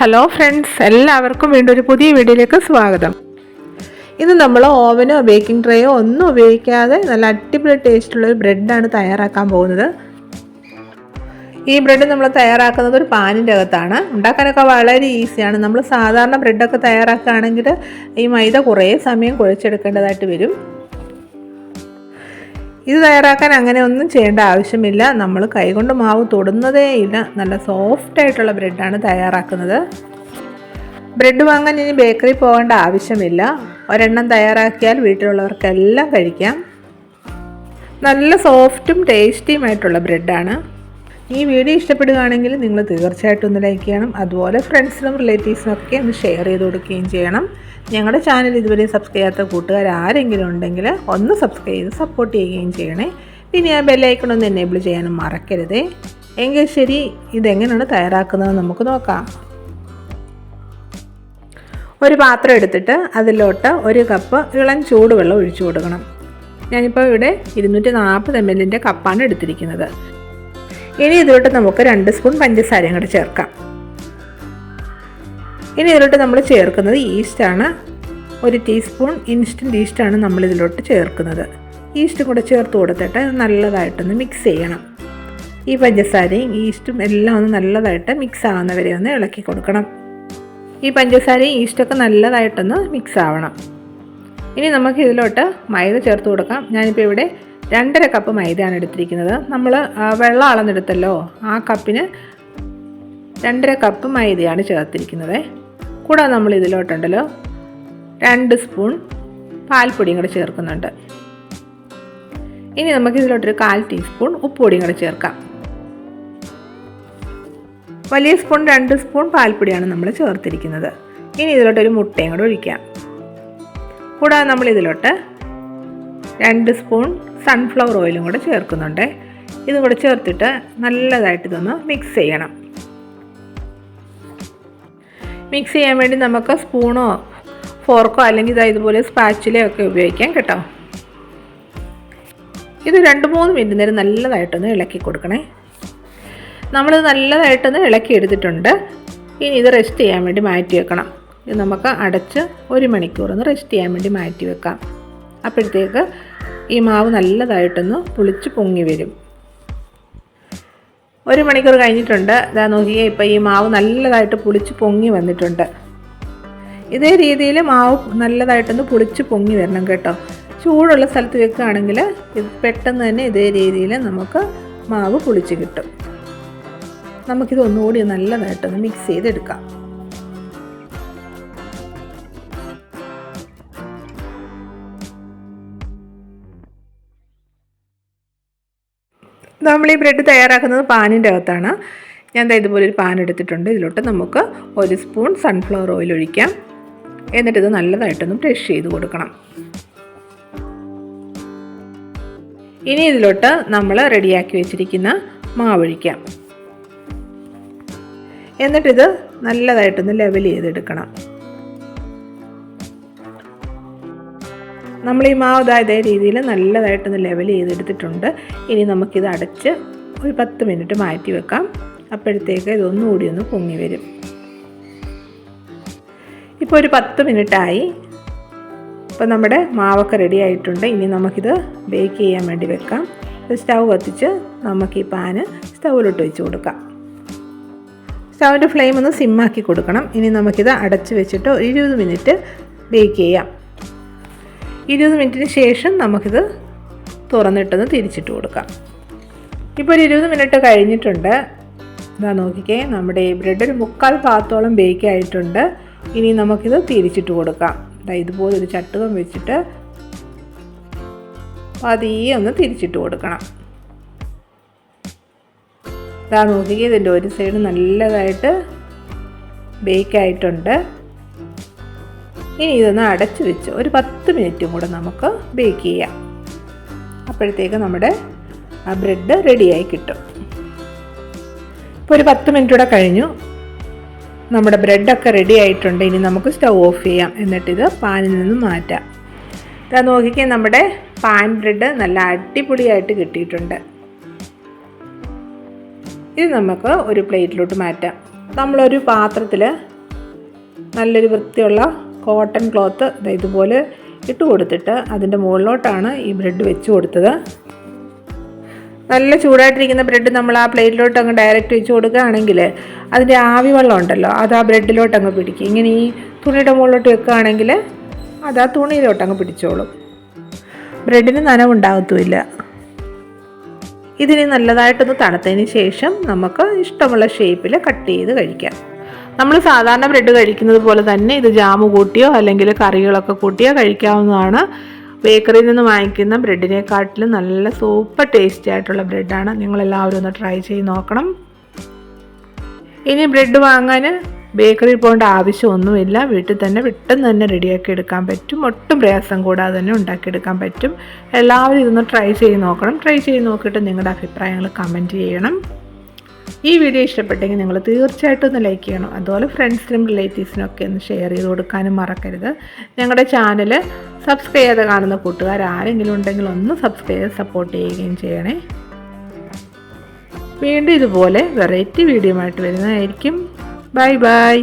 Hello friends എല്ലാവർക്കും വീണ്ടും ഒരു പുതിയ വീഡിയോയിലേക്ക് സ്വാഗതം. ഇന്ന് നമ്മൾ ഓവനോ ബേക്കിംഗ് ട്രേയോ ഒന്നും ഉപയോഗിക്കാതെ നല്ല അടിപൊളി ടേസ്റ്റുള്ള ഒരു ബ്രെഡാണ് തയ്യാറാക്കാൻ പോകുന്നത്. ഈ ബ്രെഡ് നമ്മൾ തയ്യാറാക്കുന്നത് ഒരു പാനിന്റെ അകത്താണ്. ഉണ്ടാക്കാനൊക്കെ വളരെ ഈസിയാണ് നമ്മൾ സാധാരണ ബ്രെഡൊക്കെ തയ്യാറാക്കുകയാണെങ്കിൽ ഈ മൈദ കുറേ സമയം കുഴച്ചെടുക്കേണ്ടതായിട്ട് വരും. ഇത് തയ്യാറാക്കാൻ അങ്ങനെ ഒന്നും ചെയ്യേണ്ട ആവശ്യമില്ല. നമ്മൾ കൈകൊണ്ട് മാവ് തൊടുന്നതേ ഇല്ല. നല്ല സോഫ്റ്റ് ആയിട്ടുള്ള ബ്രെഡാണ് തയ്യാറാക്കുന്നത്. ബ്രെഡ് വാങ്ങാൻ ഇനി ബേക്കറി പോകേണ്ട ആവശ്യമില്ല. ഒരെണ്ണം തയ്യാറാക്കിയാൽ വീട്ടിലുള്ളവർക്കെല്ലാം കഴിക്കാം. നല്ല സോഫ്റ്റും ടേസ്റ്റിയുമായിട്ടുള്ള ബ്രെഡാണ് ഈ വീഡിയോ ഇഷ്ടപ്പെടുകയാണെങ്കിൽ നിങ്ങൾ തീർച്ചയായിട്ടും ഒന്ന് ലൈക്ക് ചെയ്യണം. അതുപോലെ ഫ്രണ്ട്സിനും റിലേറ്റീവ്സിനും ഒക്കെ ഒന്ന് ഷെയർ ചെയ്ത് കൊടുക്കുകയും ചെയ്യണം. ഞങ്ങളുടെ ചാനൽ ഇതുവരെ സബ്സ്ക്രൈബ് ചെയ്യാത്ത കൂട്ടുകാർ ആരെങ്കിലും ഉണ്ടെങ്കിൽ ഒന്ന് സബ്സ്ക്രൈബ് ചെയ്ത് സപ്പോർട്ട് ചെയ്യുകയും ചെയ്യണേ. പിന്നെ ആ ബെല്ലൈക്കൺ ഒന്ന് എനേബിൾ ചെയ്യാനും മറക്കരുതേ. എങ്കിൽ ശരി ഇതെങ്ങനെയാണ് തയ്യാറാക്കുന്നത് നമുക്ക് നോക്കാം. ഒരു പാത്രം എടുത്തിട്ട് അതിലോട്ട് ഒരു കപ്പ് ഇളം ചൂടുവെള്ളം ഒഴിച്ചു കൊടുക്കണം. ഞാനിപ്പോൾ ഇവിടെ ഇരുന്നൂറ്റി നാൽപ്പത് എം എല്ലിന്റെ കപ്പാണ് എടുത്തിരിക്കുന്നത്. ഇനി ഇതിലോട്ട് നമുക്ക് രണ്ട് സ്പൂൺ പഞ്ചസാരയും കൂടെ ചേർക്കാം. ഇനി ഇതിലോട്ട് നമ്മൾ ചേർക്കുന്നത് ഈസ്റ്റാണ് ഒരു ടീസ്പൂൺ ഇൻസ്റ്റന്റ് ഈസ്റ്റാണ് നമ്മൾ ഇതിലോട്ട് ചേർക്കുന്നത്. ഈസ്റ്റും കൂടെ ചേർത്ത് കൊടുത്തിട്ട് നല്ലതായിട്ടൊന്ന് മിക്സ് ചെയ്യണം. ഈ പഞ്ചസാരയും ഈസ്റ്റും എല്ലാം ഒന്ന് നല്ലതായിട്ട് മിക്സ് ആവുന്നവരെ ഒന്ന് ഇളക്കി കൊടുക്കണം. ഈ പഞ്ചസാരയും ഈസ്റ്റൊക്കെ നല്ലതായിട്ടൊന്ന് മിക്സ് ആവണം. ഇനി നമുക്ക് ഇതിലോട്ട് മൈദ ചേർത്ത് കൊടുക്കാം. ഞാനിപ്പോൾ ഇവിടെ രണ്ടര കപ്പ് മൈദയാണ് എടുത്തിരിക്കുന്നത്. നമ്മൾ വെള്ളം അളന്നെടുത്തല്ലോ. ആ കപ്പിന് രണ്ടര കപ്പ് മൈദയാണ് ചേർത്തിരിക്കുന്നത്. കൂടാതെ നമ്മൾ ഇതിലോട്ടുണ്ടല്ലോ രണ്ട് സ്പൂൺ പാൽപ്പൊടിയും കൂടെ ചേർക്കുന്നുണ്ട്. ഇനി നമുക്ക് ഇതിലോട്ടൊരു കാൽ ടീസ്പൂൺ ഉപ്പുപൊടിയും കൂടെ ചേർക്കാം. വലിയ സ്പൂൺ രണ്ട് സ്പൂൺ പാൽപ്പൊടിയാണ് നമ്മൾ ചേർത്തിരിക്കുന്നത്. ഇനി ഇതിലോട്ടൊരു മുട്ടയും കൂടെ ഒഴിക്കാം. കൂടാതെ നമ്മൾ ഇതിലോട്ട് രണ്ട് സ്പൂൺ സൺഫ്ലവർ ഓയിലും കൂടെ ചേർക്കുന്നുണ്ട്. ഇതും കൂടെ ചേർത്തിട്ട് നല്ലതായിട്ട് ഇതൊന്ന് മിക്സ് ചെയ്യണം. മിക്സ് ചെയ്യാൻ വേണ്ടി നമുക്ക് സ്പൂണോ ഫോർക്കോ അല്ലെങ്കിൽ ഇതാ ഇതുപോലെ സ്പാച്ചിലോ ഒക്കെ ഉപയോഗിക്കാം കേട്ടോ. ഇത് രണ്ട് മൂന്ന് മിനിറ്റ് നേരം നല്ലതായിട്ടൊന്ന് ഇളക്കി കൊടുക്കണേ. നമ്മളിത് നല്ലതായിട്ടൊന്ന് ഇളക്കി എടുത്തിട്ടുണ്ട്. ഇനി ഇത് റെസ്റ്റ് ചെയ്യാൻ വേണ്ടി മാറ്റി വെക്കണം. ഇത് നമുക്ക് അടച്ച് ഒരു മണിക്കൂർ ഒന്ന് റെസ്റ്റ് ചെയ്യാൻ വേണ്ടി മാറ്റി വെക്കാം. അപ്പോഴത്തേക്ക് ഈ മാവ് നല്ലതായിട്ടൊന്ന് പുളിച്ച് പൊങ്ങി വരും. ഒരു മണിക്കൂർ കഴിഞ്ഞിട്ടുണ്ട്. ഇതാ നോക്കിയേ ഇപ്പോൾ ഈ മാവ് നല്ലതായിട്ട് പുളിച്ച് പൊങ്ങി വന്നിട്ടുണ്ട്. ഇതേ രീതിയിൽ മാവ് നല്ലതായിട്ടൊന്ന് പുളിച്ച് പൊങ്ങി വരണം കേട്ടോ. ചൂടുള്ള സ്ഥലത്ത് വെക്കുകയാണെങ്കിൽ പെട്ടെന്ന് തന്നെ ഇതേ രീതിയിൽ നമുക്ക് മാവ് പുളിച്ച് കിട്ടും. നമുക്കിത് ഒന്നുകൂടി നല്ലതായിട്ടൊന്ന് മിക്സ് ചെയ്തെടുക്കാം. നമ്മൾ ഈ ബ്രെഡ് തയ്യാറാക്കുന്നത് പാനിന്റെ അകത്താണ്. ഞാൻ ഇതുപോലെ ഒരു പാൻ എടുത്തിട്ടുണ്ട്. ഇതിലോട്ട് നമുക്ക് ഒരു സ്പൂൺ സൺഫ്ലവർ ഓയിൽ ഒഴിക്കാം. എന്നിട്ട് ഇത് നല്ലതായിട്ടൊന്ന് ബ്രഷ് ചെയ്ത് കൊടുക്കണം. ഇനി ഇതിലോട്ട് നമ്മൾ റെഡിയാക്കി വെച്ചിരിക്കുന്ന മാവൊഴിക്കാം എന്നിട്ടിത് നല്ലതായിട്ടൊന്ന് ലെവൽ ചെയ്തെടുക്കണം. നമ്മൾ ഈ മാവ് ഇതാ രീതിയിൽ നല്ലതായിട്ടൊന്ന് ലെവൽ ചെയ്തെടുത്തിട്ടുണ്ട്. ഇനി നമുക്കിത് അടച്ച് ഒരു പത്ത് മിനിറ്റ് മാറ്റി വെക്കാം. അപ്പോഴത്തേക്ക് ഇതൊന്നുകൂടി ഒന്ന് പൊങ്ങി വരും. ഇപ്പോൾ ഒരു പത്ത് മിനിറ്റായി ഇപ്പോൾ നമ്മുടെ മാവൊക്കെ റെഡി ആയിട്ടുണ്ട്. ഇനി നമുക്കിത് ബേക്ക് ചെയ്യാൻ വേണ്ടി വെക്കാം. സ്റ്റൗ കത്തിച്ച് നമുക്ക് ഈ പാന് സ്റ്റൗവിലോട്ട് വെച്ച് കൊടുക്കാം. സ്റ്റൗവിന്റെ ഫ്ലെയിം ഒന്ന് സിമ്മാക്കി കൊടുക്കണം. ഇനി നമുക്കിത് അടച്ച് വെച്ചിട്ട് ഇരുപത് മിനിറ്റ് ബേക്ക് ചെയ്യാം. ഇരുപത് മിനിറ്റിന് ശേഷം നമുക്കിത് തുറന്നിട്ടൊന്ന് തിരിച്ചിട്ട് കൊടുക്കാം. ഇപ്പോൾ ഒരു ഇരുപത് മിനിറ്റ് കഴിഞ്ഞിട്ടുണ്ട്. ഇതാ നോക്കിക്കേ നമ്മുടെ ബ്രെഡ് ഒരു മുക്കാൽ പാത്തോളം ബേക്ക് ആയിട്ടുണ്ട്. ഇനി നമുക്കിത് തിരിച്ചിട്ട് കൊടുക്കാം. ഇതാ ഇതുപോലെ ഒരു ചട്ടുകം വെച്ചിട്ട് പതിയെ ഒന്ന് തിരിച്ചിട്ട് കൊടുക്കണം. ഇതാ നോക്കിക്കേ ഇതിന്റെ ഒരു സൈഡ് നല്ലതായിട്ട് ബേക്ക് ആയിട്ടുണ്ട്. ഇനി ഇതൊന്ന് അടച്ചു വെച്ച് ഒരു പത്ത് മിനിറ്റും കൂടെ നമുക്ക് ബേക്ക് ചെയ്യാം. അപ്പോഴത്തേക്ക് നമ്മുടെ ആ ബ്രെഡ് റെഡിയായി കിട്ടും. ഇപ്പോൾ ഒരു പത്ത് മിനിറ്റ് കൂടെ കഴിഞ്ഞു. നമ്മുടെ ബ്രെഡൊക്കെ റെഡി ആയിട്ടുണ്ട്. ഇനി നമുക്ക് സ്റ്റൗ ഓഫ് ചെയ്യാം. എന്നിട്ടിത് പാനിൽ നിന്ന് മാറ്റാം. ഇതാ നോക്കിക്കേ നമ്മുടെ പാൻ ബ്രെഡ് നല്ല അടിപൊളിയായിട്ട് കിട്ടിയിട്ടുണ്ട്. ഇത് നമുക്ക് ഒരു പ്ലേറ്റിലോട്ട് മാറ്റാം. നമ്മളൊരു പാത്രത്തിൽ നല്ലൊരു വൃത്തിയുള്ള കോട്ടൺ ക്ലോത്ത് ഇതുപോലെ ഇട്ട് കൊടുത്തിട്ട് അതിന്റെ മുകളിലോട്ടാണ് ഈ ബ്രെഡ് വെച്ച് കൊടുത്തത്. നല്ല ചൂടായിട്ടിരിക്കുന്ന ബ്രെഡ് നമ്മൾ ആ പ്ലേറ്റിലോട്ട് അങ്ങ് ഡയറക്റ്റ് വെച്ച് കൊടുക്കുകയാണെങ്കിൽ അതിന്റെ ആവി വെള്ളം ഉണ്ടല്ലോ അത് ആ ബ്രെഡിലോട്ട് അങ്ങ് പിടിക്കും. ഇങ്ങനെ ഈ തുണിയുടെ മുകളിലോട്ട് വെക്കുകയാണെങ്കിൽ അത് ആ തുണിയിലോട്ട് അങ്ങ് പിടിച്ചോളും. ബ്രെഡിന് നനവുണ്ടാകത്തുമില്ല. ഇതിന് നല്ലതായിട്ടൊന്ന് തണുത്തതിന് ശേഷം നമുക്ക് ഇഷ്ടമുള്ള ഷേപ്പിൽ കട്ട് ചെയ്ത് കഴിക്കാം. നമ്മൾ സാധാരണ ബ്രെഡ് കഴിക്കുന്നത് പോലെ തന്നെ ഇത് ജാമ് കൂട്ടിയോ അല്ലെങ്കിൽ കറികളൊക്കെ കൂട്ടിയോ കഴിക്കാവുന്നതാണ്. ബേക്കറിയിൽ നിന്ന് വാങ്ങിക്കുന്ന ബ്രെഡിനെക്കാട്ടിലും നല്ല സൂപ്പർ ടേസ്റ്റി ആയിട്ടുള്ള ബ്രെഡാണ്. നിങ്ങളെല്ലാവരും ഒന്ന് ട്രൈ ചെയ്ത് നോക്കണം. ഇനി ബ്രെഡ് വാങ്ങാൻ ബേക്കറിയിൽ പോകേണ്ട ആവശ്യമൊന്നുമില്ല. വീട്ടിൽ തന്നെ പെട്ടെന്ന് തന്നെ റെഡിയാക്കി എടുക്കാൻ പറ്റും. ഒട്ടും പ്രയാസം കൂടാതെ തന്നെ ഉണ്ടാക്കിയെടുക്കാൻ പറ്റും. എല്ലാവരും ഇതൊന്ന് ട്രൈ ചെയ്ത് നോക്കണം. ട്രൈ ചെയ്ത് നോക്കിയിട്ട് നിങ്ങളുടെ അഭിപ്രായങ്ങൾ കമന്റ് ചെയ്യണം. ഈ വീഡിയോ ഇഷ്ടപ്പെട്ടെങ്കിൽ നിങ്ങൾ തീർച്ചയായിട്ടും ഒന്ന് ലൈക്ക് ചെയ്യണം. അതുപോലെ ഫ്രണ്ട്സിനും റിലേറ്റീവ്സിനും ഒക്കെ ഒന്ന് ഷെയർ ചെയ്ത് കൊടുക്കാനും മറക്കരുത്. ഞങ്ങളുടെ ചാനൽ സബ്സ്ക്രൈബ് ചെയ്ത് കാണുന്ന കൂട്ടുകാർ ആരെങ്കിലും ഉണ്ടെങ്കിൽ ഒന്ന് സബ്സ്ക്രൈബ് ചെയ്ത് സപ്പോർട്ട് ചെയ്യുകയും ചെയ്യണേ. വീണ്ടും ഇതുപോലെ വെറൈറ്റി വീഡിയോ ആയിട്ട് വരുന്നതായിരിക്കും. Bye bye